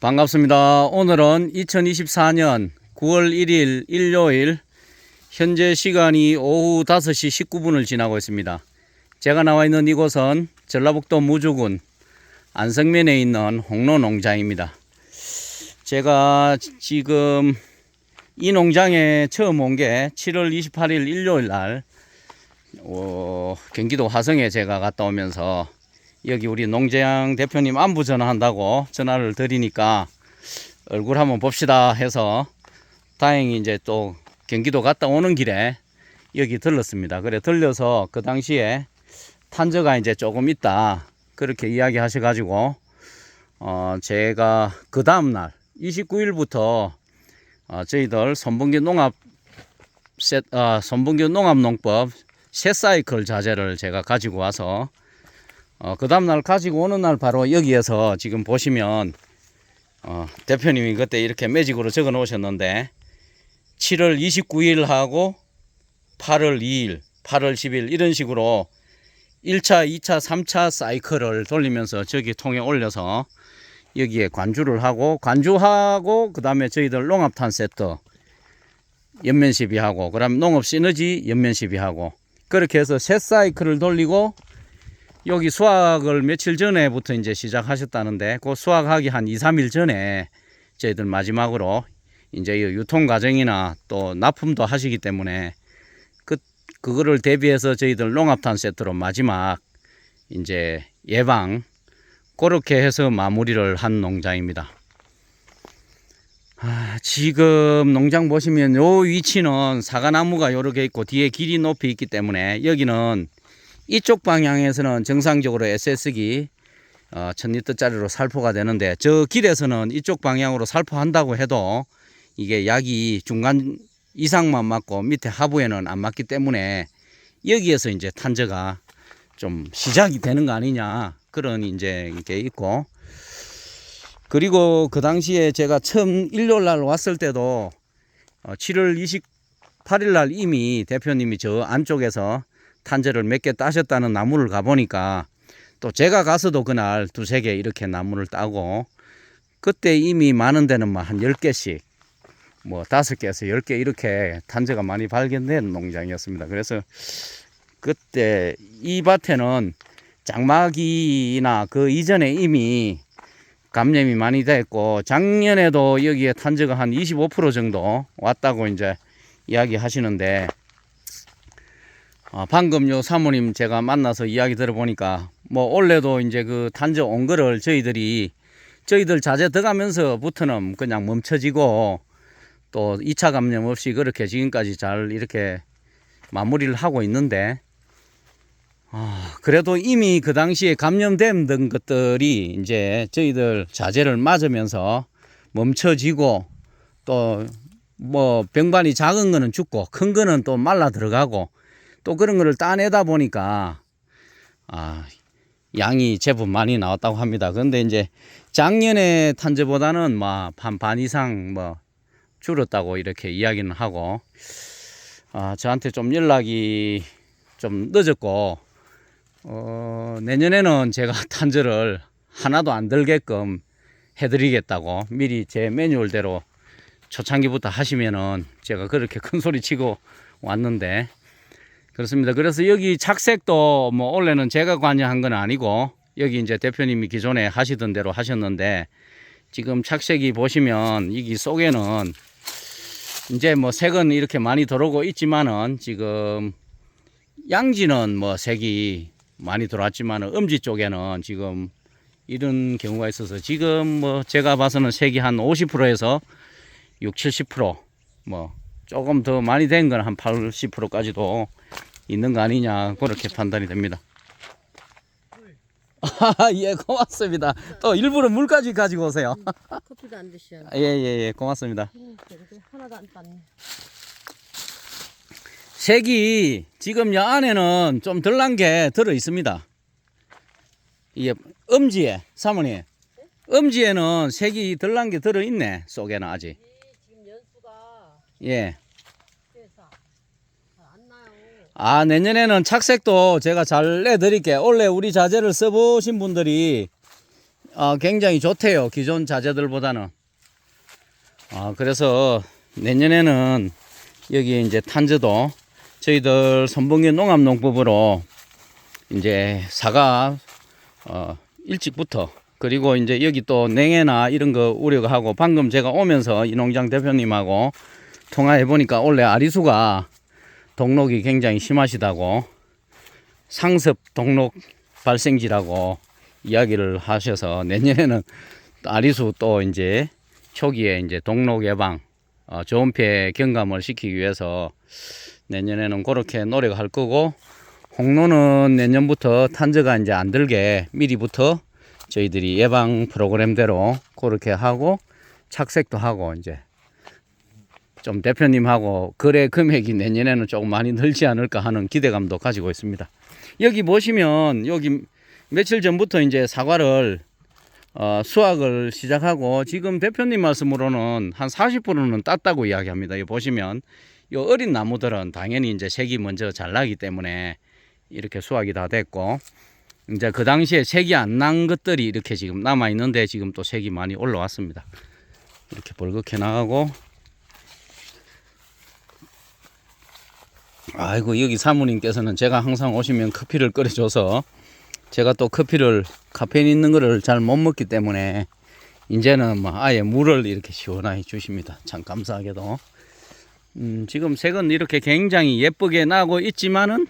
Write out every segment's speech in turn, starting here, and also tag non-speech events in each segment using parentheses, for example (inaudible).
반갑습니다. 오늘은 2024년 9월 1일 일요일 현재 시간이 오후 5시 19분을 지나고 있습니다. 제가 나와 있는 이곳은 전라북도 무주군 안성면에 있는 홍로 농장입니다. 제가 지- 지금 이 농장에 처음 온 게 7월 28일 일요일 날 어, 경기도 화성에 제가 갔다 오면서 여기 우리 농장 대표님 안부 전화한다고 전화를 드리니까 얼굴 한번 봅시다 해서 다행히 이제 또 경기도 갔다 오는 길에 여기 들렀습니다. 그래 들려서 그 당시에 탄저가 이제 조금 있다 그렇게 이야기 하셔가지고 어 제가 그 다음 날 29일부터 어 저희들 손봉기 농업 세, 어, 손봉기 농업 농법 새 사이클 자재를 제가 가지고 와서 어, 그 다음날 가지고 오는 날 바로 여기에서 지금 보시면 어, 대표님이 그때 이렇게 매직으로 적어 놓으셨는데 7월 29일 하고 8월 2일, 8월 10일 이런 식으로 1차, 2차, 3차 사이클을 돌리면서 저기 통에 올려서 여기에 관주를 하고 관주하고 그 다음에 저희들 농업탄 세트 연면 시비 하고 그다음 농업 시너지 연면 시비 하고 그렇게 해서 새 사이클을 돌리고 여기 수확을 며칠 전에부터 이제 시작하셨다는데 그 수확하기 한 2, 3일 전에 저희들 마지막으로 이제 이 유통 과정이나 또 납품도 하시기 때문에 그 그거를 대비해서 저희들 농업탄 세트로 마지막 이제 예방 그렇게 해서 마무리를 한 농장입니다. 아, 지금 농장 보시면 요 위치는 사과나무가 개 있고 뒤에 길이 높이 있기 때문에 여기는 이쪽 방향에서는 정상적으로 SS기 어, 1000리터짜리로 살포가 되는데 저 길에서는 이쪽 방향으로 살포한다고 해도 이게 약이 중간 이상만 맞고 밑에 하부에는 안 맞기 때문에 여기에서 이제 탄저가 좀 시작이 되는 거 아니냐 그런 이제 이게 있고. 그리고 그 당시에 제가 처음 일요일 날 왔을 때도 어, 7월 28일 날 이미 대표님이 저 안쪽에서 탄저를 몇 개 따셨다는 나무를 가보니까 또 제가 가서도 그날 두세 개 이렇게 나무를 따고 그때 이미 많은 데는 뭐한 10개씩 뭐 다섯 개에서 열개 이렇게 탄저가 많이 발견된 농장이었습니다. 그래서 그때 이 밭에는 장마기나 그 이전에 이미 감염이 많이 됐고 작년에도 여기에 탄저가 한 25% 정도 왔다고 이제 이야기 하시는데 아, 방금 요 사모님 제가 만나서 이야기 들어보니까 뭐 올해도 이제 그 탄저 온 거를 저희들이 저희들 자재 들어가면서부터는 그냥 멈춰지고 또 2차 감염 없이 그렇게 지금까지 잘 이렇게 마무리를 하고 있는데 아, 그래도 이미 그 당시에 감염된 등 것들이 이제 저희들 자재를 맞으면서 멈춰지고 또 뭐 병반이 작은 거는 죽고 큰 거는 또 말라 들어가고 또 그런 거를 따내다 보니까 아, 양이 제법 많이 나왔다고 합니다. 그런데 이제 작년에 탄저보다는 뭐한반 이상 뭐 줄었다고 이렇게 이야기는 하고 아, 저한테 좀 연락이 좀 늦었고 어, 내년에는 제가 (laughs) 탄저를 하나도 안 들게끔 해드리겠다고 미리 제 매뉴얼대로 초창기부터 하시면은 제가 그렇게 큰 소리 치고 왔는데 그렇습니다. 그래서 여기 착색도 뭐 원래는 제가 관여한 건 아니고 여기 이제 대표님이 기존에 하시던 대로 하셨는데 지금 착색이 보시면 여기 속에는 이제 뭐 색은 이렇게 많이 들어오고 있지만은 지금 양지는 뭐 색이 많이 들어왔지만 음지 쪽에는 지금 이런 경우가 있어서 지금 뭐 제가 봐서는 색이 한 50%에서 6, 70%뭐 조금 더 많이 된 건 한 80%까지도 있는 거 아니냐 그렇게 판단이 됩니다. (laughs) 아, 예, 고맙습니다. 또 일부러 물까지 가지고 오세요. (laughs) 커피도 안 드셔. 예, 예, 예, 고맙습니다. 음, 하나도 안 땄네. 색이 지금 여 안에는 좀 덜난 게 들어 있습니다. 이게 음지에 사모님, 음지에는 색이 덜난 게 들어 있네 속에는 아직. 이 지금 연수가 예. 아 내년에는 착색도 제가 잘 내드릴게요. 원래 우리 자재를 써보신 분들이 아, 굉장히 좋대요. 기존 자재들보다는. 아, 그래서 내년에는 여기 이제 탄저도 저희들 선봉계 농업농법으로 이제 사과 어, 일찍부터 그리고 이제 여기 또 냉해나 이런 거 우려가 하고 방금 제가 오면서 이 농장 대표님하고 통화해 보니까 원래 아리수가 동록이 굉장히 심하시다고 상습 동록 발생지라고 이야기를 하셔서 내년에는 아리수 또 이제 초기에 이제 동록 예방 어, 좋은 폐 경감을 시키기 위해서 내년에는 그렇게 노력할 거고 홍로는 내년부터 탄저가 이제 안 들게 미리부터 저희들이 예방 프로그램대로 그렇게 하고 착색도 하고 이제 좀 대표님하고 거래 금액이 내년에는 조금 많이 늘지 않을까 하는 기대감도 가지고 있습니다. 여기 보시면 여기 며칠 전부터 이제 사과를 어, 수확을 시작하고 지금 대표님 말씀으로는 한 40%는 땄다고 이야기합니다. 여기 보시면 이 어린 나무들은 당연히 이제 색이 먼저 잘 나기 때문에 이렇게 수확이 다 됐고 이제 그 당시에 색이 안 난 것들이 이렇게 지금 남아 있는데 지금 또 색이 많이 올라왔습니다. 이렇게 벌겋게 나가고 아이고 여기 사모님께서는 제가 항상 오시면 커피를 끓여줘서 제가 또 커피를 카페인 있는 거를 잘 못 먹기 때문에 이제는 뭐 아예 물을 이렇게 시원하게 주십니다. 참 감사하게도. 음, 지금 색은 이렇게 굉장히 예쁘게 나고 있지만은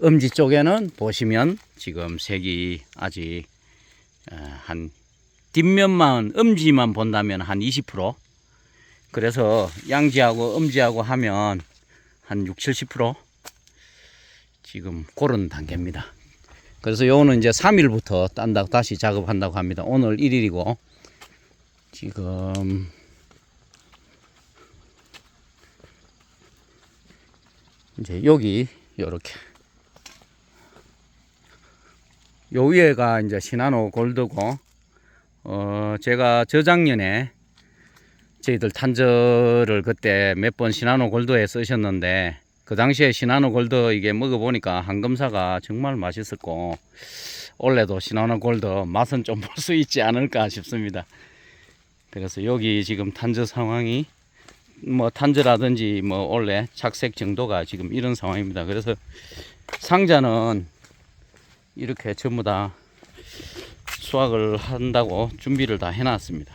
엄지 쪽에는 보시면 지금 색이 아직 어, 한 뒷면만 엄지만 본다면 한 20% 그래서 양지하고 엄지하고 하면 한 6, 70% 지금 그런 단계입니다. 그래서 요거는 이제 3일부터 딴다고 다시 작업한다고 합니다. 오늘 1일이고 지금 이제 여기 요렇게 요 위에가 이제 시나노 골드고 어 제가 저작년에 저희들 탄저를 그때 몇 번 시나노 골드에 쓰셨는데 그 당시에 시나노 골드 이게 먹어보니까 한금사가 정말 맛있었고 올해도 시나노 골드 맛은 좀 볼 수 있지 않을까 싶습니다. 그래서 여기 지금 탄저 상황이 뭐 탄저라든지 뭐 원래 착색 정도가 지금 이런 상황입니다. 그래서 상자는 이렇게 전부 다 수확을 한다고 준비를 다 해놨습니다.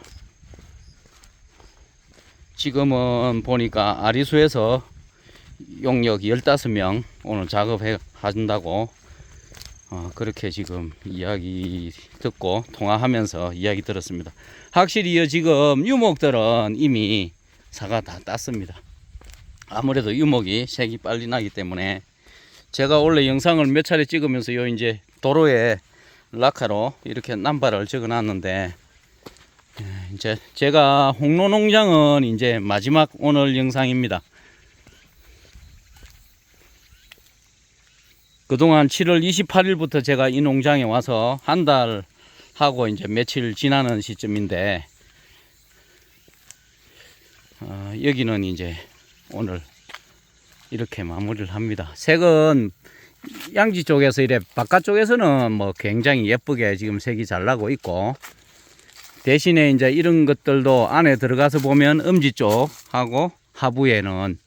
지금은 보니까 아리수에서 용역 15명 오늘 작업해 한다고 어, 그렇게 지금 이야기 듣고 통화하면서 이야기 들었습니다. 확실히 이 지금 유목들은 이미 사과 다 땄습니다. 아무래도 유목이 색이 빨리 나기 때문에 제가 원래 영상을 몇 차례 찍으면서 요 이제 도로에 라카로 이렇게 남발을 적어 놨는데 예, 이제 제가 홍로 농장은 이제 마지막 오늘 영상입니다. 그동안 7월 28일부터 제가 이 농장에 와서 한 달 하고 이제 며칠 지나는 시점인데 어, 여기는 이제 오늘 이렇게 마무리를 합니다. 색은 양지 쪽에서 이래 바깥쪽에서는 뭐 굉장히 예쁘게 지금 색이 잘 나고 있고 대신에 이제 이런 것들도 안에 들어가서 보면 음지 쪽하고 하부에는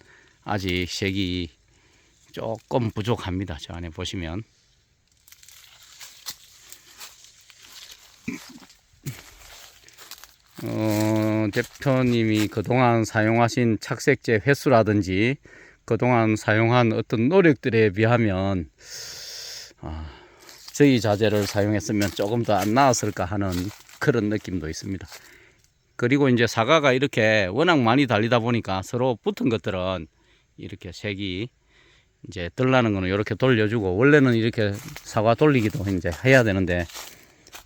아직 색이 조금 부족합니다. 저 안에 보시면 어, 대표님이 그동안 사용하신 착색제 횟수라든지 그동안 사용한 어떤 노력들에 비하면 아, 저희 자재를 사용했으면 조금 더 안 나았을까 하는 그런 느낌도 있습니다. 그리고 이제 사과가 이렇게 워낙 많이 달리다 보니까 서로 붙은 것들은 이렇게 색이 이제 덜 나는 거는 이렇게 돌려주고 원래는 이렇게 사과 돌리기도 이제 해야 되는데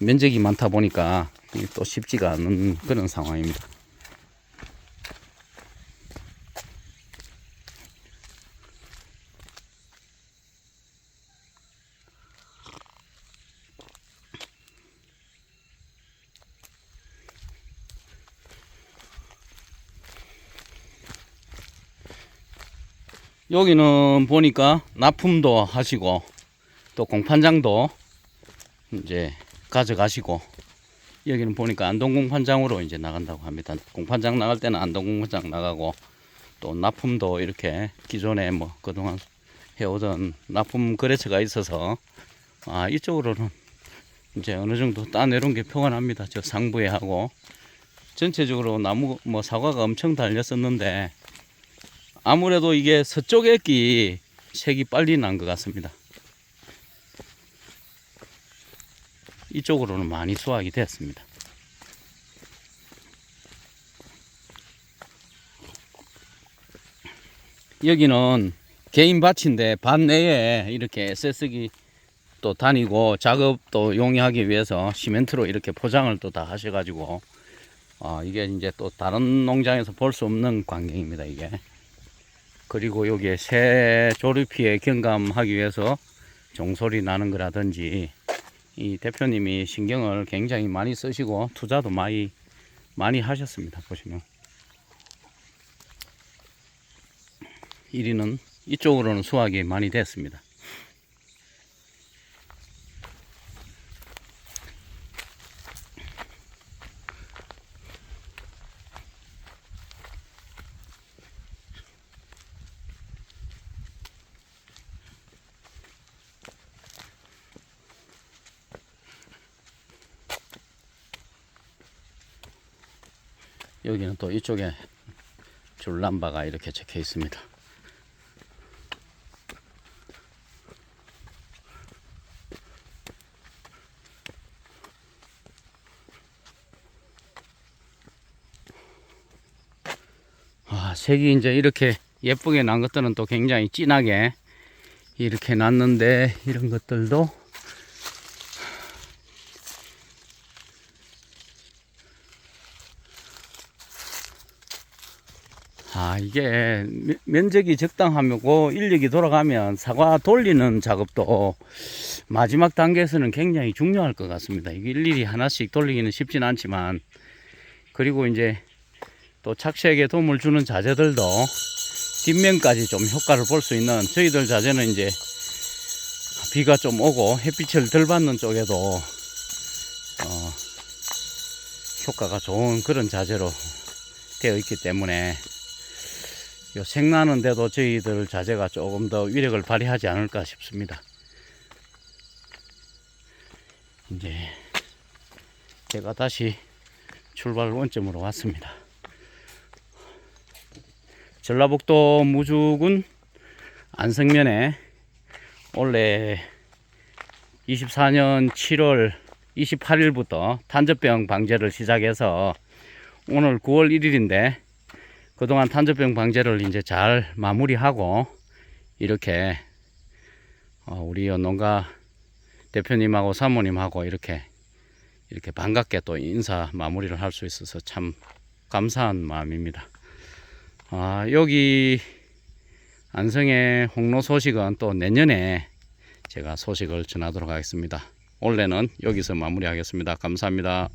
면적이 많다 보니까 또 쉽지가 않은 그런 상황입니다. 여기는 보니까 납품도 하시고 또 공판장도 이제 가져가시고 여기는 보니까 안동 공판장으로 이제 나간다고 합니다. 공판장 나갈 때는 안동 공판장 나가고 또 납품도 이렇게 기존에 뭐 그동안 해오던 납품 거래처가 있어서 아 이쪽으로는 이제 어느 정도 따내려온 게 납니다. 저 상부에 하고 전체적으로 나무 뭐 사과가 엄청 달렸었는데 아무래도 이게 서쪽 액기 색이 빨리 난 것 같습니다. 이쪽으로는 많이 수확이 됐습니다. 여기는 개인 밭인데 밭 내에 이렇게 쇠쓰기 또 다니고 작업도 용이하기 위해서 시멘트로 이렇게 포장을 또 다 하셔가지고 어, 이게 이제 또 다른 농장에서 볼 수 없는 광경입니다 이게 그리고 여기에 새 조류피에 경감하기 위해서 종소리 나는 거라든지 이 대표님이 신경을 굉장히 많이 쓰시고 투자도 많이 많이 하셨습니다. 보시면. 1위는 이쪽으로는 수확이 많이 됐습니다 여기는 또 이쪽에 줄람바가 이렇게 적혀 있습니다. 아, 색이 이제 이렇게 예쁘게 난 것들은 또 굉장히 진하게 이렇게 났는데 이런 것들도 아, 이게 면- 면적이 적당하고 인력이 돌아가면 사과 돌리는 작업도 마지막 단계에서는 굉장히 중요할 것 같습니다. 일일이 하나씩 돌리기는 쉽진 않지만 그리고 이제 또 착색에 도움을 주는 자재들도 뒷면까지 좀 효과를 볼 수 있는 저희들 자재는 이제 비가 좀 오고 햇빛을 덜 받는 쪽에도 어, 효과가 좋은 그런 자재로 되어 있기 때문에 요 색나는데도 저희들 자재가 조금 더 위력을 발휘하지 않을까 싶습니다. 이제 제가 다시 출발 원점으로 왔습니다. 전라북도 무주군 안성면에 원래 24년 7월 28일부터 탄저병 방제를 시작해서 오늘 9월 1일인데 그동안 탄저병 방제를 이제 잘 마무리하고 이렇게 어, 우리 농가 대표님하고 사모님하고 이렇게 이렇게 반갑게 또 인사 마무리를 할 수 있어서 참 감사한 마음입니다. 아, 여기 안성의 홍로 소식은 또 내년에 제가 소식을 전하도록 하겠습니다. 올해는 여기서 마무리하겠습니다. 감사합니다.